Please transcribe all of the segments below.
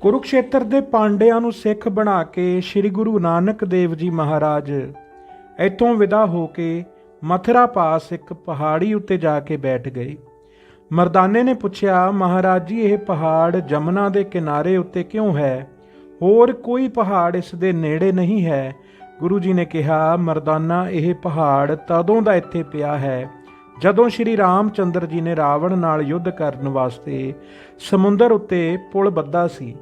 ਕੁਰੂਕਸ਼ੇਤਰ ਦੇ ਪਾਂਡਿਆਂ ਨੂੰ ਸਿੱਖ ਬਣਾ ਕੇ ਸ੍ਰੀ ਗੁਰੂ ਨਾਨਕ ਦੇਵ ਜੀ ਮਹਾਰਾਜ ਇੱਥੋਂ ਵਿਦਾ ਹੋ ਕੇ ਮਥੁਰਾ ਪਾਸ ਇੱਕ ਪਹਾੜੀ ਉੱਤੇ ਜਾ ਕੇ ਬੈਠ ਗਏ। ਮਰਦਾਨੇ ਨੇ ਪੁੱਛਿਆ, ਮਹਾਰਾਜ ਜੀ, ਇਹ ਪਹਾੜ ਜਮਨਾ ਦੇ ਕਿਨਾਰੇ ਉੱਤੇ ਕਿਉਂ ਹੈ? ਹੋਰ ਕੋਈ ਪਹਾੜ ਇਸ ਦੇ ਨੇੜੇ ਨਹੀਂ ਹੈ। ਗੁਰੂ ਜੀ ਨੇ ਕਿਹਾ, ਮਰਦਾਨਾ, ਇਹ ਪਹਾੜ ਤਦੋਂ ਦਾ ਇੱਥੇ ਪਿਆ ਹੈ ਜਦੋਂ ਸ਼੍ਰੀ ਰਾਮਚੰਦਰ ਜੀ ਨੇ ਰਾਵਣ ਨਾਲ ਯੁੱਧ ਕਰਨ ਵਾਸਤੇ ਸਮੁੰਦਰ ਉੱਤੇ ਪੁਲ ਬੱਧਾ ਸੀ।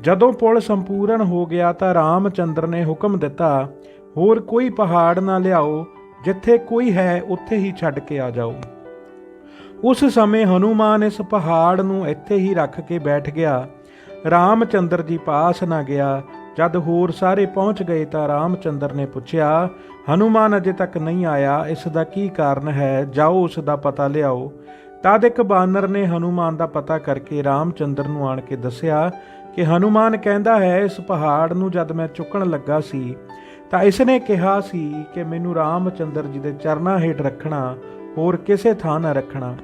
ਜਦੋਂ ਪੁਲ ਸੰਪੂਰਨ ਹੋ ਗਿਆ ਤਾਂ ਰਾਮਚੰਦਰ ਨੇ ਹੁਕਮ ਦਿੱਤਾ, ਹੋਰ ਕੋਈ ਪਹਾੜ ਨਾ ਲਿਆਓ, ਜਿੱਥੇ ਕੋਈ ਹੈ ਉੱਥੇ ਹੀ ਛੱਡ ਕੇ ਆ ਜਾਓ। ਉਸ ਸਮੇਂ ਹਨੂਮਾਨ ਇਸ ਪਹਾੜ ਨੂੰ ਇੱਥੇ ਹੀ ਰੱਖ ਕੇ ਬੈਠ ਗਿਆ। ਰਾਮਚੰਦਰ ਜੀ ਪਾਸ ਨਾ ਗਿਆ। ਜਦ ਹੋਰ ਸਾਰੇ ਪਹੁੰਚ ਗਏ ਤਾਂ ਰਾਮਚੰਦਰ ਨੇ ਪੁੱਛਿਆ, ਹਨੂਮਾਨ ਅਜੇ ਤੱਕ ਨਹੀਂ ਆਇਆ, ਇਸ ਦਾ ਕੀ ਕਾਰਨ ਹੈ? ਜਾਓ, ਉਸ ਦਾ ਪਤਾ ਲਿਆਓ। ਤਦ ਇੱਕ ਬਾਨਰ ਨੇ ਹਨੂਮਾਨ ਦਾ ਪਤਾ ਕਰਕੇ ਰਾਮਚੰਦਰ ਨੂੰ ਆਣ ਕੇ ਦੱਸਿਆ ਕਿ ਹਨੂਮਾਨ ਕਹਿੰਦਾ ਹੈ, ਇਸ ਪਹਾੜ ਨੂੰ ਜਦ ਮੈਂ ਚੁੱਕਣ ਲੱਗਾ ਸੀ, ਤਾਂ ਇਸ ਨੇ ਕਿਹਾ ਸੀ ਕਿ ਮੈਨੂੰ ਰਾਮਚੰਦਰ ਜੀ ਦੇ ਚਰਨਾਂ ਹੇਠ ਰੱਖਣਾ, ਹੋਰ ਕਿਸੇ ਥਾਂ ਨਾ ਰੱਖਣਾ।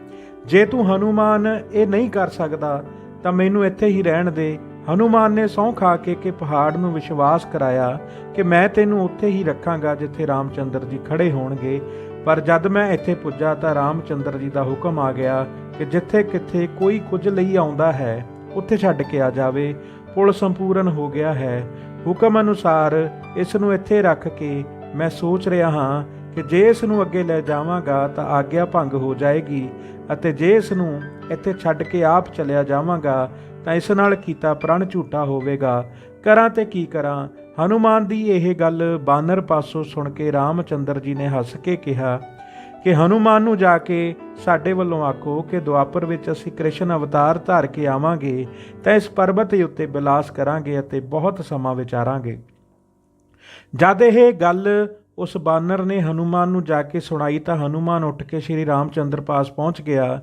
ਜੇ ਤੂੰ ਹਨੂਮਾਨ ਇਹ ਨਹੀਂ ਕਰ ਸਕਦਾ, ਤਾਂ ਮੈਨੂੰ ਇੱਥੇ ਹੀ ਰਹਿਣ ਦੇ। ਹਨੂਮਾਨ ਨੇ ਸਹੁੰ ਖਾ ਕੇ ਕਿ ਪਹਾੜ ਨੂੰ ਵਿਸ਼ਵਾਸ ਕਰਾਇਆ ਕਿ ਮੈਂ ਤੈਨੂੰ ਉੱਥੇ ਹੀ ਰੱਖਾਂਗਾ ਜਿੱਥੇ ਰਾਮਚੰਦਰ ਜੀ ਖੜੇ ਹੋਣਗੇ। ਪਰ ਜਦ ਮੈਂ ਇੱਥੇ ਪੁੱਜਾ ਤਾਂ ਰਾਮਚੰਦਰ ਜੀ ਦਾ ਹੁਕਮ ਆ ਗਿਆ ਕਿ ਜਿੱਥੇ ਕਿੱਥੇ ਕੋਈ ਕੁਝ ਲਈ ਆਉਂਦਾ ਹੈ ਉੱਥੇ ਛੱਡ ਕੇ ਆ ਜਾਵੇ, ਪੁਲ ਸੰਪੂਰਨ ਹੋ ਗਿਆ ਹੈ। ਹੁਕਮ ਅਨੁਸਾਰ ਇਸ ਨੂੰ ਇੱਥੇ ਰੱਖ ਕੇ ਮੈਂ ਸੋਚ ਰਿਹਾ ਹਾਂ ਕਿ ਜੇ ਇਸ ਨੂੰ ਅੱਗੇ ਲੈ ਜਾਵਾਂਗਾ ਤਾਂ ਆਗਿਆ ਭੰਗ ਹੋ ਜਾਏਗੀ ਅਤੇ ਜੇ ਇਸ ਨੂੰ ਇੱਥੇ ਛੱਡ ਕੇ ਆਪ ਚਲਿਆ ਜਾਵਾਂਗਾ ਤਾਂ ਇਸ ਨਾਲ ਕੀਤਾ ਪ੍ਰਣ ਝੂਠਾ ਹੋਵੇਗਾ। ਕਰਾਂ ਤੇ ਕੀ ਕਰਾਂ? ਹਨੂਮਾਨ ਦੀ ਇਹ ਗੱਲ ਬਾਨਰ ਪਾਸੋਂ ਸੁਣ ਕੇ ਰਾਮਚੰਦਰ ਜੀ ਨੇ ਹੱਸ ਕੇ ਕਿਹਾ ਕਿ ਹਨੂਮਾਨ ਨੂੰ ਜਾ ਕੇ ਸਾਡੇ ਵੱਲੋਂ ਆਖੋ ਕਿ ਦੁਆਪਰ ਵਿੱਚ ਅਸੀਂ ਕ੍ਰਿਸ਼ਨ ਅਵਤਾਰ ਧਾਰ ਕੇ ਆਵਾਂਗੇ, ਤਾਂ ਇਸ ਪਰਬਤ ਉੱਤੇ ਬਿਲਾਸ ਕਰਾਂਗੇ ਅਤੇ ਬਹੁਤ ਸਮਾਂ ਵਿਚਾਰਾਂਗੇ। ਜਦ ਇਹ ਗੱਲ ਉਸ ਬਾਨਰ ਨੇ ਹਨੂਮਾਨ ਨੂੰ ਜਾ ਕੇ ਸੁਣਾਈ ਤਾਂ ਹਨੂਮਾਨ ਉੱਠ ਕੇ ਸ਼੍ਰੀ ਰਾਮਚੰਦਰ ਪਾਸ ਪਹੁੰਚ ਗਿਆ।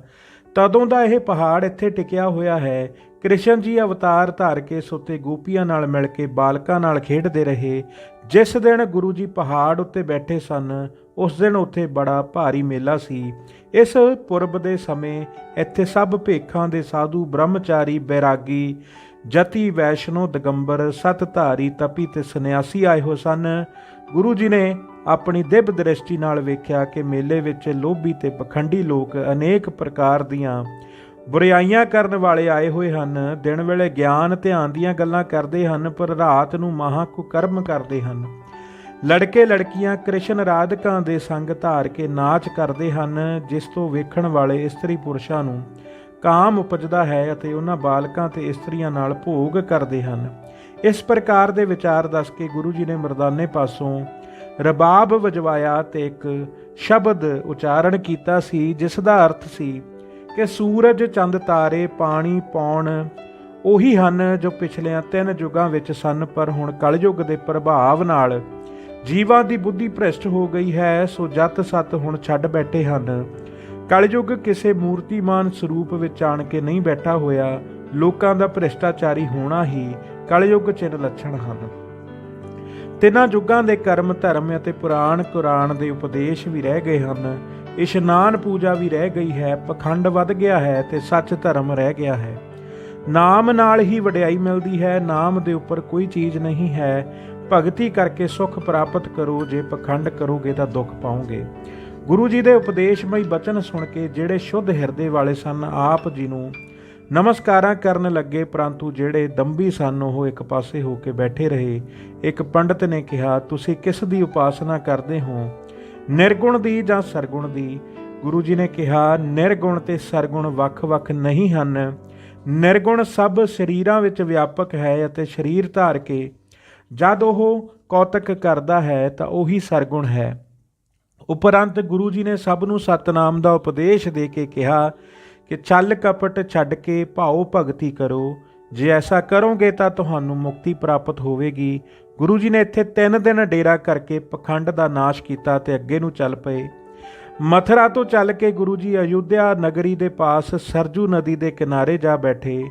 ਤਦੋਂ ਦਾ ਇਹ ਪਹਾੜ ਇੱਥੇ ਟਿਕਿਆ ਹੋਇਆ ਹੈ ਕ੍ਰਿਸ਼ਨ ਜੀ ਅਵਤਾਰ ਧਾਰ ਕੇ ਸੁੱਤੇ ਗੋਪੀਆਂ ਨਾਲ ਮਿਲ ਕੇ ਬਾਲਕਾਂ ਨਾਲ ਖੇਡਦੇ ਰਹੇ। ਜਿਸ ਦਿਨ ਗੁਰੂ ਜੀ ਪਹਾੜ ਉੱਤੇ ਬੈਠੇ ਸਨ, ਉਸ ਦਿਨ ਉੱਥੇ ਬੜਾ ਭਾਰੀ ਮੇਲਾ ਸੀ। ਇਸ ਪੁਰਬ ਦੇ ਸਮੇਂ ਇੱਥੇ ਸਭ ਭੇਖਾਂ ਦੇ ਸਾਧੂ ਬ੍ਰਹਮਚਾਰੀ ਬੈਰਾਗੀ, ਜਤੀ, ਵੈਸ਼ਨੋ, ਦਗੰਬਰ, ਸਤਧਾਰੀ, ਤਪੀ ਤੇ ਸੰਨਿਆਸੀ ਆਏ ਹੋ ਸਨ। ਗੁਰੂ ਜੀ ਨੇ ਆਪਣੀ ਦਿਵ ਦ੍ਰਿਸ਼ਟੀ ਨਾਲ ਵੇਖਿਆ ਕਿ ਮੇਲੇ ਵਿੱਚ ਲੋਭੀ ਤੇ ਪਖੰਡੀ ਲੋਕ ਅਨੇਕ ਪ੍ਰਕਾਰ ਦੀਆਂ ਬੁਰਾਈਆਂ ਕਰਨ ਵਾਲੇ ਆਏ ਹੋਏ ਹਨ, ਦਿਨ ਵੇਲੇ ਗਿਆਨ ਧਿਆਨ ਦੀਆਂ ਗੱਲਾਂ ਕਰਦੇ ਹਨ, ਪਰ ਰਾਤ ਨੂੰ ਮਹਾ ਕੁਕਰਮ ਕਰਦੇ ਹਨ। ਲੜਕੇ ਲੜਕੀਆਂ ਕ੍ਰਿਸ਼ਨ ਰਾਧਕਾਂ ਦੇ ਸੰਗ ਧਾਰ ਕੇ ਨਾਚ ਕਰਦੇ ਹਨ, ਜਿਸ ਤੋਂ ਵੇਖਣ ਵਾਲੇ ਇਸਤਰੀ ਪੁਰਸ਼ਾਂ ਨੂੰ ਕਾਮ ਉਪਜਦਾ ਹੈ ਅਤੇ ਉਹਨਾਂ ਬਾਲਕਾਂ ਤੇ ਇਸਤਰੀਆਂ ਨਾਲ ਭੋਗ ਕਰਦੇ ਹਨ। ਇਸ ਪ੍ਰਕਾਰ ਦੇ ਵਿਚਾਰ ਦੱਸ ਕੇ ਗੁਰੂ ਜੀ ਨੇ ਮਰਦਾਨੇ ਪਾਸੋਂ ਰਬਾਬ ਵਜਵਾਇਆ ਤੇ ਇੱਕ ਸ਼ਬਦ ਉਚਾਰਨ ਕੀਤਾ ਸੀ, ਜਿਸ ਦਾ ਅਰਥ ਸੀ ਕਿ ਸੂਰਜ, ਚੰਦ, ਤਾਰੇ, ਪਾਣੀ ਪਾਉਣ ਉਹੀ ਹਨ ਜੋ ਪਿਛਲਿਆਂ ਤਿੰਨ ਯੁੱਗਾਂ ਵਿੱਚ ਸਨ, ਪਰ ਹੁਣ ਕਲਯੁੱਗ ਦੇ ਪ੍ਰਭਾਵ ਨਾਲ ਜੀਵਾਂ ਦੀ ਬੁੱਧੀ ਭ੍ਰਿਸ਼ਟ ਹੋ ਗਈ ਹੈ, ਸੋ ਜਤ ਸਤ ਹੁਣ ਛੱਡ ਬੈਠੇ ਹਨ। ਕਲਯੁੱਗ ਕਿਸੇ ਮੂਰਤੀਮਾਨ ਸਰੂਪ ਵਿੱਚ ਆਣ ਕੇ ਨਹੀਂ ਬੈਠਾ ਹੋਇਆ, ਲੋਕਾਂ ਦਾ ਭ੍ਰਿਸ਼ਟਾਚਾਰੀ ਹੋਣਾ ਹੀ ਕਲਯੁੱਗ ਚਿੰਨ ਲੱਛਣ ਹਨ। ਤਿੰਨਾਂ ਯੁੱਗਾਂ ਦੇ ਕਰਮ ਧਰਮ ਅਤੇ ਪੁਰਾਣ ਕੁਰਾਨ ਦੇ ਉਪਦੇਸ਼ ਵੀ ਰਹਿ ਗਏ ਹਨ। ਇਸ਼ਨਾਨ ਪੂਜਾ ਵੀ ਰਹਿ ਗਈ ਹੈ, ਪਖੰਡ ਵੱਧ ਗਿਆ ਹੈ ਤੇ ਸੱਚ ਧਰਮ ਰਹਿ ਗਿਆ ਹੈ। ਨਾਮ ਨਾਲ ਹੀ ਵਡਿਆਈ ਮਿਲਦੀ ਹੈ, ਨਾਮ ਦੇ ਉੱਪਰ ਕੋਈ ਚੀਜ਼ ਨਹੀਂ ਹੈ। ਭਗਤੀ ਕਰਕੇ ਸੁਖ ਪ੍ਰਾਪਤ ਕਰੋ, ਜੇ ਪਖੰਡ ਕਰੋਗੇ ਤਾਂ ਦੁੱਖ ਪਾਓਗੇ। ਗੁਰੂ ਜੀ ਦੇ ਉਪਦੇਸ਼ਮਈ ਬਚਨ ਸੁਣ ਕੇ ਜਿਹੜੇ ਸ਼ੁੱਧ ਹਿਰਦੇ ਵਾਲੇ ਸਨ, ਆਪ ਜੀ ਨੂੰ ਨਮਸਕਾਰਾਂ ਕਰਨ ਲੱਗੇ, ਪਰੰਤੂ ਜਿਹੜੇ ਦੰਬੀ ਸਨ, ਉਹ ਇੱਕ ਪਾਸੇ ਹੋ ਕੇ ਬੈਠੇ ਰਹੇ। ਇੱਕ ਪੰਡਤ ਨੇ ਕਿਹਾ, ਤੁਸੀਂ ਕਿਸ ਦੀ ਉਪਾਸਨਾ ਕਰਦੇ ਹੋ? ਨਿਰਗੁਣ ਦੀ ਜਾਂ ਸਰਗੁਣ ਦੀ? ਗੁਰੂ ਜੀ ਨੇ ਕਿਹਾ, ਨਿਰਗੁਣ ਤੇ ਸਰਗੁਣ ਵੱਖ-ਵੱਖ ਨਹੀਂ ਹਨ। ਨਿਰਗੁਣ ਸਭ ਸਰੀਰਾਂ ਵਿੱਚ ਵਿਆਪਕ ਹੈ ਅਤੇ ਸਰੀਰ ਧਾਰ ਕੇ ਜਦ ਉਹ ਕੌਤਕ ਕਰਦਾ ਹੈ ਤਾਂ ਉਹੀ ਸਰਗੁਣ ਹੈ। ਉਪਰੰਤ ਗੁਰੂ ਜੀ ਨੇ ਸਭ ਨੂੰ ਸਤਨਾਮ ਦਾ ਉਪਦੇਸ਼ ਦੇ ਕੇ ਕਿਹਾ ਕਿ ਛਲ ਕਪਟ ਛੱਡ ਕੇ ਭਾਉ ਭਗਤੀ ਕਰੋ। ਜੇ ਐਸਾ ਕਰੋਗੇ ਤਾਂ ਤੁਹਾਨੂੰ ਮੁਕਤੀ ਪ੍ਰਾਪਤ ਹੋਵੇਗੀ। ਗੁਰੂ ਜੀ ਨੇ ਇੱਥੇ 3 ਦਿਨ ਡੇਰਾ ਕਰਕੇ ਪਖੰਡ ਦਾ ਨਾਸ਼ ਕੀਤਾ ਤੇ ਅੱਗੇ ਨੂੰ ਚੱਲ ਪਏ। ਮਥੁਰਾ ਤੋਂ ਚੱਲ ਕੇ ਗੁਰੂ ਜੀ ਅਯੁੱਧਿਆ ਨਗਰੀ ਦੇ ਪਾਸ ਸਰਜੂ ਨਦੀ ਦੇ ਕਿਨਾਰੇ ਜਾ ਬੈਠੇ।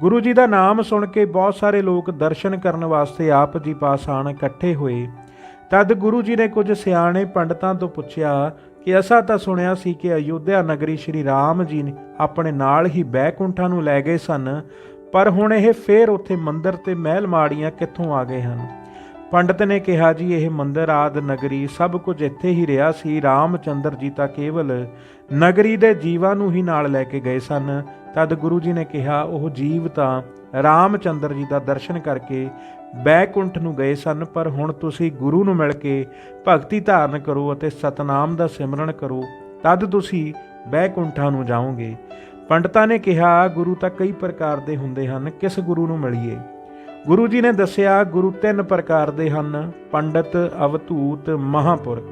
ਗੁਰੂ ਜੀ ਦਾ ਨਾਮ ਸੁਣ ਕੇ ਬਹੁਤ ਸਾਰੇ ਲੋਕ ਦਰਸ਼ਨ ਕਰਨ ਵਾਸਤੇ ਆਪ ਜੀ ਪਾਸ ਆਣ ਇਕੱਠੇ ਹੋਏ। ਤਦ ਗੁਰੂ ਜੀ ਨੇ ਕੁਝ ਸਿਆਣੇ ਪੰਡਤਾਂ ਤੋਂ ਪੁੱਛਿਆ ਕਿ ਅਸਾਂ ਤਾਂ ਸੁਣਿਆ ਸੀ ਕਿ ਅਯੁੱਧਿਆ ਨਗਰੀ ਸ਼੍ਰੀ ਰਾਮ ਜੀ ਨੇ ਆਪਣੇ ਨਾਲ ਹੀ ਬੈਕੁੰਠਾਂ ਨੂੰ ਲੈ ਗਏ ਸਨ ਪਰ ਹੁਣ ਇਹ ਫੇਰ ਉੱਥੇ ਮੰਦਰ ਤੇ ਮਹਿਲ ਮਾੜੀਆਂ ਕਿੱਥੋਂ ਆ ਗਏ ਹਨ? ਪੰਡਤ ਨੇ ਕਿਹਾ, ਜੀ, ਇਹ ਮੰਦਰ ਆਦ ਨਗਰੀ ਸਭ ਕੁਝ ਇੱਥੇ ਹੀ ਰਿਹਾ ਸੀ। ਰਾਮਚੰਦਰ ਜੀ ਤਾਂ ਕੇਵਲ ਨਗਰੀ ਦੇ ਜੀਵਾਂ ਨੂੰ ਹੀ ਨਾਲ ਲੈ ਕੇ ਗਏ ਸਨ। ਤਦ ਗੁਰੂ ਜੀ ਨੇ ਕਿਹਾ, ਉਹ ਜੀਵ ਤਾਂ ਰਾਮਚੰਦਰ ਜੀ ਦਾ ਦਰਸ਼ਨ ਕਰਕੇ ਬੈਕੁੰਠ ਨੂੰ ਗਏ ਸਨ, ਪਰ ਹੁਣ ਤੁਸੀਂ ਗੁਰੂ ਨੂੰ ਮਿਲ ਕੇ ਭਗਤੀ ਧਾਰਨ ਕਰੋ ਅਤੇ ਸਤਨਾਮ ਦਾ ਸਿਮਰਨ ਕਰੋ। ਤਦ ਤੁਸੀਂ ਬੈਕੁੰਠਾਂ ਨੂੰ ਜਾਓਗੇ। ਪੰਡਤਾਂ ਨੇ ਕਿਹਾ, ਗੁਰੂ ਤਾਂ ਕਈ ਪ੍ਰਕਾਰ ਦੇ ਹੁੰਦੇ ਹਨ, ਕਿਸ ਗੁਰੂ ਨੂੰ ਮਿਲੀਏ? ਗੁਰੂ ਜੀ ਨੇ ਦੱਸਿਆ, ਗੁਰੂ ਤਿੰਨ ਪ੍ਰਕਾਰ ਦੇ ਹਨ, ਪੰਡਤ ਅਵਤੂਤ ਮਹਾਪੁਰਖ।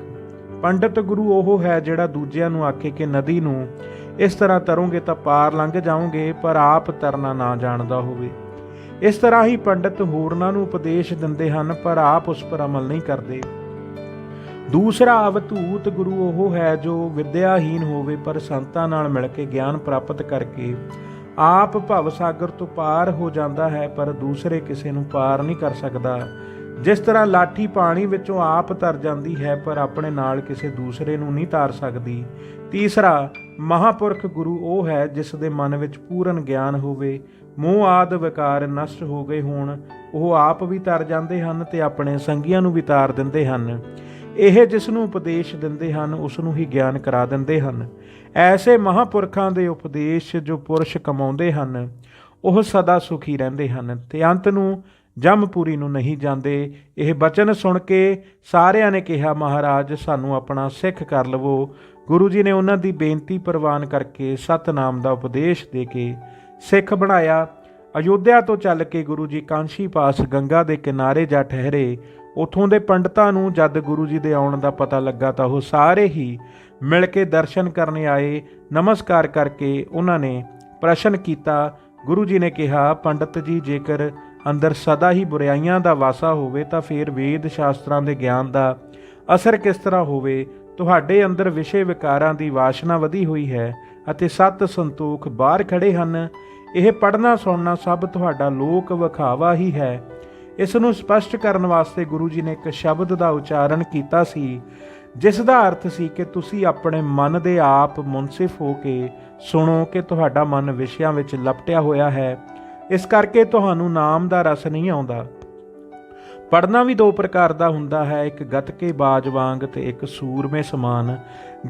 ਪੰਡਤ ਗੁਰੂ ਉਹ ਹੈ ਜਿਹੜਾ ਦੂਜਿਆਂ ਨੂੰ ਆਖੇ ਕਿ ਨਦੀ ਨੂੰ ਇਸ ਤਰ੍ਹਾਂ ਤਰੋਗੇ ਤਾਂ ਪਾਰ ਲੰਘ ਜਾਓਗੇ, ਪਰ ਆਪ ਤਰਨਾ ਨਾ ਜਾਣਦਾ ਹੋਵੇ। ਇਸ ਤਰ੍ਹਾਂ ਹੀ ਪੰਡਤ ਹੋਰਨਾਂ ਨੂੰ ਉਪਦੇਸ਼ ਦਿੰਦੇ ਹਨ, ਪਰ ਆਪ ਉਸ ਪਰ ਅਮਲ ਨਹੀਂ ਕਰਦੇ। ਦੂਸਰਾ ਅਵਧੂਤ ਗੁਰੂ ਉਹ ਹੈ ਜੋ ਵਿਦਿਆਹੀਨ ਹੋਵੇ ਪਰ ਸੰਤਾਂ ਨਾਲ ਮਿਲ ਕੇ ਗਿਆਨ ਪ੍ਰਾਪਤ ਕਰਕੇ ਆਪ ਭਵ ਸਾਗਰ ਤੋਂ ਪਾਰ ਹੋ ਜਾਂਦਾ ਹੈ, ਪਰ ਦੂਸਰੇ ਕਿਸੇ ਨੂੰ ਪਾਰ ਨਹੀਂ ਕਰ ਸਕਦਾ। ਜਿਸ ਤਰ੍ਹਾਂ ਲਾਠੀ ਪਾਣੀ ਵਿੱਚੋਂ ਆਪ ਤਰ ਜਾਂਦੀ ਹੈ, ਪਰ ਆਪਣੇ ਨਾਲ ਕਿਸੇ ਦੂਸਰੇ ਨੂੰ ਨਹੀਂ ਤਾਰ ਸਕਦੀ। ਤੀਸਰਾ ਮਹਾਪੁਰਖ ਗੁਰੂ ਉਹ ਹੈ ਜਿਸ ਦੇ ਮਨ ਵਿੱਚ ਪੂਰਨ ਗਿਆਨ ਹੋਵੇ, ਮੋਹ ਆਦ ਵਿਕਾਰ ਨਸ਼ਟ ਹੋ ਗਏ ਹੋਣ, ਉਹ ਆਪ ਵੀ ਤਰ ਜਾਂਦੇ ਹਨ ਤੇ ਆਪਣੇ ਸੰਗੀਆਂ ਨੂੰ ਵੀ ਤਾਰ ਦਿੰਦੇ ਹਨ। ਇਹ ਜਿਸ ਨੂੰ ਉਪਦੇਸ਼ ਦਿੰਦੇ ਹਨ, ਉਸ ਨੂੰ ਹੀ ਗਿਆਨ ਕਰਾ ਦਿੰਦੇ ਹਨ। ਐਸੇ ਮਹਾਪੁਰਖਾਂ ਦੇ ਉਪਦੇਸ਼ ਜੋ ਪੁਰਸ਼ ਕਮਾਉਂਦੇ ਹਨ, ਉਹ ਸਦਾ ਸੁਖੀ ਰਹਿੰਦੇ ਹਨ। ਤੇ ਅੰਤ ਨੂੰ ਜਮਪੂਰੀ ਨੂੰ ਨਹੀਂ ਜਾਂਦੇ। ਇਹ ਬਚਨ ਸੁਣ ਕੇ ਸਾਰਿਆਂ ਨੇ ਕਿਹਾ, ਮਹਾਰਾਜ, ਸਾਨੂੰ ਆਪਣਾ ਸਿੱਖ ਕਰ ਲਵੋ। ਗੁਰੂ ਜੀ ਨੇ ਉਹਨਾਂ ਦੀ ਬੇਨਤੀ ਪ੍ਰਵਾਨ ਕਰਕੇ ਸਤਨਾਮ ਦਾ ਉਪਦੇਸ਼ ਦੇ ਕੇ ਸਿੱਖ ਬਣਾਇਆ। ਅਯੋਧਿਆ ਤੋਂ ਚੱਲ ਕੇ ਗੁਰੂ ਜੀ ਕਾਂਸ਼ੀ ਪਾਸ ਗੰਗਾ ਦੇ ਕਿਨਾਰੇ ਜਾ ਠਹਿਰੇ। ਉਥੋਂ ਦੇ ਪੰਡਤਾਂ ਨੂੰ ਜਦ ਗੁਰੂ ਜੀ ਦੇ ਆਉਣ ਦਾ ਪਤਾ ਲੱਗਾ ਤਾਂ ਉਹ ਸਾਰੇ ਹੀ ਮਿਲ ਕੇ ਦਰਸ਼ਨ ਕਰਨ ਆਏ, ਨਮਸਕਾਰ ਕਰਕੇ ਉਹਨਾਂ ਨੇ ਪ੍ਰਸ਼ਨ ਕੀਤਾ। ਗੁਰੂ ਜੀ ਨੇ ਕਿਹਾ, ਪੰਡਤ ਜੀ, ਜੇਕਰ ਅੰਦਰ ਸਦਾ ਹੀ ਬੁਰਾਈਆਂ ਦਾ ਵਾਸਾ ਹੋਵੇ ਤਾਂ ਫਿਰ ਵੇਦ ਸ਼ਾਸਤਰਾਂ ਦੇ ਗਿਆਨ ਦਾ ਅਸਰ ਕਿਸ ਤਰ੍ਹਾਂ ਹੋਵੇ? ਤੁਹਾਡੇ ਅੰਦਰ ਵਿਸ਼ੇ ਵਿਕਾਰਾਂ ਦੀ ਵਾਸ਼ਨਾ ਵਧੀ ਹੋਈ ਹੈ ਅਤੇ ਸਤ ਸੰਤੋਖ ਬਾਹਰ ਖੜੇ ਹਨ। ਇਹ ਪੜਨਾ ਸੁਣਨਾ ਸਭ ਤੁਹਾਡਾ ਲੋਕ ਵਿਖਾਵਾ ਹੀ ਹੈ। ਇਸ ਨੂੰ ਸਪਸ਼ਟ ਕਰਨ ਵਾਸਤੇ ਗੁਰੂ ਜੀ ਨੇ ਇੱਕ ਸ਼ਬਦ ਦਾ ਉਚਾਰਨ ਕੀਤਾ ਸੀ, ਜਿਸ ਦਾ ਅਰਥ ਸੀ ਕਿ ਤੁਸੀਂ ਆਪਣੇ ਮਨ ਦੇ ਆਪ ਮੁਨਸਿਫ ਹੋ ਕੇ ਸੁਣੋ ਕਿ ਤੁਹਾਡਾ ਮਨ ਵਿਸ਼ਿਆਂ ਵਿੱਚ ਲਪਟਿਆ ਹੋਇਆ ਹੈ। ਇਸ ਕਰਕੇ ਤੁਹਾਨੂੰ ਨਾਮ ਦਾ ਰਸ ਨਹੀਂ ਆਉਂਦਾ। ਪੜਨਾ ਵੀ ਦੋ ਪ੍ਰਕਾਰ ਦਾ ਹੁੰਦਾ ਹੈ, ਇੱਕ ਗਤਕੇ ਬਾਜ ਵਾਂਗ ਤੇ ਇੱਕ ਸੂਰਮੇ ਸਮਾਨ।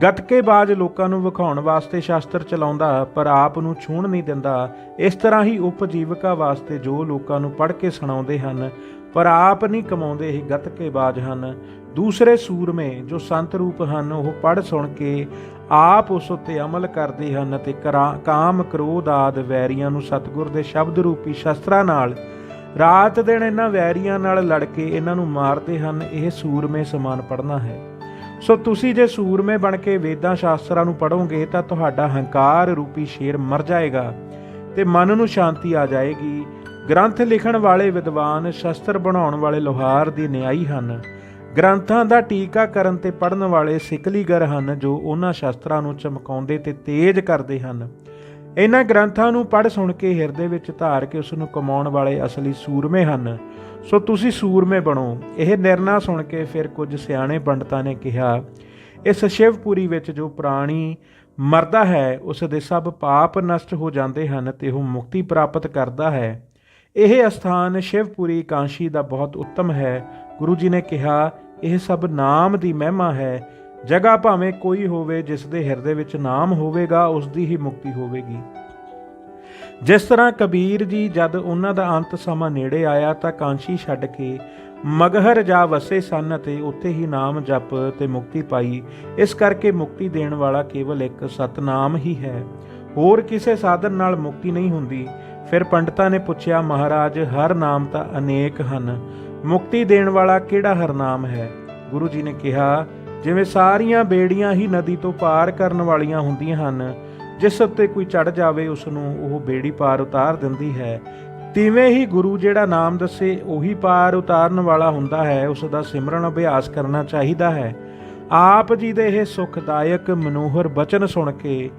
ਗਤਕੇ ਬਾਜ ਲੋਕਾਂ ਨੂੰ ਵਿਖਾਉਣ ਵਾਸਤੇ ਸ਼ਾਸਤਰ ਚਲਾਉਂਦਾ, ਪਰ ਆਪ ਨੂੰ ਛੂਣ ਨਹੀਂ ਦਿੰਦਾ। ਇਸ ਤਰ੍ਹਾਂ ਹੀ ਉਪਜੀਵਕਾ ਵਾਸਤੇ ਜੋ ਲੋਕਾਂ ਨੂੰ ਪੜ੍ਹ ਕੇ ਸੁਣਾਉਂਦੇ ਹਨ, ਪਰ ਆਪ ਨਹੀਂ ਕਮਾਉਂਦੇ ਇਹ ਗਤਕੇ ਬਾਜ ਹਨ। ਦੂਸਰੇ ਸੂਰਮੇ ਜੋ ਸੰਤ ਰੂਪ ਹਨ, ਉਹ ਪੜ੍ਹ ਸੁਣ ਕੇ ਆਪ ਉਸ ਉੱਤੇ ਅਮਲ ਕਰਦੇ ਹਨ ਅਤੇ ਕਰਾ- ਕਾਮ, ਕ੍ਰੋਧ ਆਦ ਵੈਰੀਆਂ ਨੂੰ ਸਤਿਗੁਰ ਦੇ ਸ਼ਬਦ ਰੂਪੀ ਸ਼ਸਤਰਾਂ ਨਾਲ ਰਾਤ ਦਿਨ ਇਹਨਾਂ ਵੈਰੀਆਂ ਨਾਲ ਲੜ ਕੇ ਇਹਨਾਂ ਨੂੰ ਮਾਰਦੇ ਹਨ, ਇਹ ਸੂਰਮੇ ਸਮਾਨ ਪੜਨਾ ਹੈ। ਸੋ ਤੁਸੀਂ ਜੇ ਸੂਰਮੇ ਬਣ ਕੇ ਵੇਦਾਂ ਸ਼ਾਸਤਰਾਂ ਨੂੰ ਪੜੋਗੇ ਤਾਂ ਤੁਹਾਡਾ ਹੰਕਾਰ ਰੂਪੀ ਸ਼ੇਰ ਮਰ ਜਾਏਗਾ ਤੇ ਮਨ ਨੂੰ ਸ਼ਾਂਤੀ ਆ ਜਾਏਗੀ। ਗ੍ਰੰਥ ਲਿਖਣ ਵਾਲੇ ਵਿਦਵਾਨ ਸ਼ਸਤਰ ਬਣਾਉਣ ਵਾਲੇ ਲੋਹਾਰ ਦੀ ਨਿਆਈ ਹਨ। ਗ੍ਰੰਥਾਂ ਦਾ ਟੀਕਾ ਕਰਨ ਤੇ ਪੜਨ ਵਾਲੇ ਸਿਕਲੀਗਰ ਹਨ, ਜੋ ਉਹਨਾਂ ਸ਼ਸਤਰਾਂ ਨੂੰ ਚਮਕਾਉਂਦੇ ਤੇ ਤੇਜ਼ ਕਰਦੇ ਹਨ। ਇਹਨਾਂ ਗ੍ਰੰਥਾਂ ਨੂੰ ਪੜ੍ਹ ਸੁਣ ਕੇ ਹਿਰਦੇ ਵਿੱਚ ਧਾਰ ਕੇ ਉਸ ਨੂੰ ਕਮਾਉਣ ਵਾਲੇ ਅਸਲੀ ਸੂਰਮੇ ਹਨ। ਸੋ ਤੁਸੀਂ ਸੂਰਮੇ ਬਣੋ। ਇਹ ਨਿਰਣਾ ਸੁਣ ਕੇ ਫਿਰ ਕੁਝ ਸਿਆਣੇ ਪੰਡਤਾਂ ਨੇ ਕਿਹਾ, ਇਸ ਸ਼ਿਵਪੁਰੀ ਵਿੱਚ ਜੋ ਪ੍ਰਾਣੀ ਮਰਦਾ ਹੈ, ਉਸ ਦੇ ਸਭ ਪਾਪ ਨਸ਼ਟ ਹੋ ਜਾਂਦੇ ਹਨ ਤੇ ਉਹ ਮੁਕਤੀ ਪ੍ਰਾਪਤ ਕਰਦਾ ਹੈ। ਇਹ ਅਸਥਾਨ ਸ਼ਿਵਪੁਰੀ ਕਾਂਸ਼ੀ ਦਾ ਬਹੁਤ ਉੱਤਮ ਹੈ। ਗੁਰੂ ਜੀ ਨੇ ਕਿਹਾ, ਇਹ ਸਭ ਨਾਮ ਦੀ ਮਹਿਮਾ ਹੈ। ਜਗ੍ਹਾ ਭਾਵੇਂ ਕੋਈ ਹੋਵੇ, ਜਿਸ ਦੇ ਹਿਰਦੇ ਵਿੱਚ ਨਾਮ ਹੋਵੇਗਾ, ਉਸ ਦੀ ਹੀ ਮੁਕਤੀ ਹੋਵੇਗੀ। ਜਿਸ ਤਰ੍ਹਾਂ ਕਬੀਰ ਜੀ ਜਦ ਉਹਨਾਂ ਦਾ ਅੰਤ ਸਮਾਂ ਨੇੜੇ ਆਇਆ ਤਾਂ ਕਾਂਸ਼ੀ ਛੱਡ ਕੇ ਮਗਹਰ ਜਾ ਵਸੇ ਸਨ ਅਤੇ ਉੱਥੇ ਹੀ ਨਾਮ ਜਪ ਤੇ ਮੁਕਤੀ ਪਾਈ। ਇਸ ਕਰਕੇ ਮੁਕਤੀ ਦੇਣ ਵਾਲਾ ਕੇਵਲ ਇੱਕ ਸਤਨਾਮ ਹੀ ਹੈ। ਹੋਰ ਕਿਸੇ ਸਾਧਨ ਨਾਲ ਮੁਕਤੀ ਨਹੀਂ ਹੁੰਦੀ। ਫਿਰ ਪੰਡਤਾਂ ਨੇ ਪੁੱਛਿਆ, ਮਹਾਰਾਜ, ਹਰ ਨਾਮ ਤਾਂ ਅਨੇਕ ਹਨ। ਮੁਕਤੀ ਦੇਣ ਵਾਲਾ ਕਿਹੜਾ ਹਰਨਾਮ ਹੈ? ਗੁਰੂ ਜੀ ਨੇ ਕਿਹਾ ਜਿਵੇਂ ਸਾਰੀਆਂ ਬੇੜੀਆਂ ਹੀ ਨਦੀ ਤੋਂ ਪਾਰ ਕਰਨ ਵਾਲੀਆਂ ਹੁੰਦੀਆਂ ਹਨ, ਜਿਸ ਉੱਤੇ ਕੋਈ ਚੜ ਜਾਵੇ ਉਸ ਨੂੰ ਉਹ ਬੇੜੀ ਪਾਰ ਉਤਾਰ ਦਿੰਦੀ ਹੈ। ਤਿਵੇਂ ਹੀ ਗੁਰੂ ਜਿਹੜਾ ਨਾਮ ਦੱਸੇ, ਉਹੀ ਪਾਰ ਉਤਾਰਨ ਵਾਲਾ ਹੁੰਦਾ ਹੈ ਉਸ ਦਾ ਸਿਮਰਨ ਅਭਿਆਸ ਕਰਨਾ ਚਾਹੀਦਾ ਹੈ। ਆਪ ਜੀ ਦੇ ਇਹ ਸੁਖਦਾਇਕ ਮਨੋਹਰ ਬਚਨ ਸੁਣ ਕੇ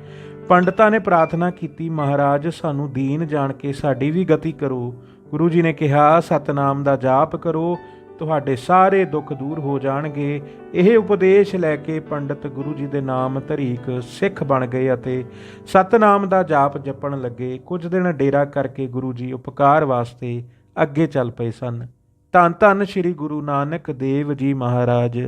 ਪੰਡਤਾਂ ਨੇ ਪ੍ਰਾਰਥਨਾ ਕੀਤੀ, ਮਹਾਰਾਜ, ਸਾਨੂੰ ਦੀਨ ਜਾਣ ਕੇ ਸਾਡੀ ਵੀ ਗਤੀ ਕਰੋ। ਗੁਰੂ ਜੀ ਨੇ ਕਿਹਾ, ਸਤਨਾਮ ਦਾ ਜਾਪ ਕਰੋ। ਤੁਹਾਡੇ ਸਾਰੇ ਦੁੱਖ ਦੂਰ ਹੋ ਜਾਣਗੇ। ਇਹ ਉਪਦੇਸ਼ ਲੈ ਕੇ ਪੰਡਤ ਗੁਰੂ ਜੀ ਦੇ ਨਾਮ ਧਰੀਕ ਸਿੱਖ ਬਣ ਗਏ ਅਤੇ ਸਤਨਾਮ ਦਾ ਜਾਪ ਜਪਣ ਲੱਗੇ। ਕੁਝ ਦਿਨ ਡੇਰਾ ਕਰਕੇ ਗੁਰੂ ਜੀ ਉਪਕਾਰ ਵਾਸਤੇ ਅੱਗੇ ਚੱਲ ਪਏ ਸਨ। ਧੰਨ ਧੰਨ ਸ੍ਰੀ ਗੁਰੂ ਨਾਨਕ ਦੇਵ ਜੀ ਮਹਾਰਾਜ।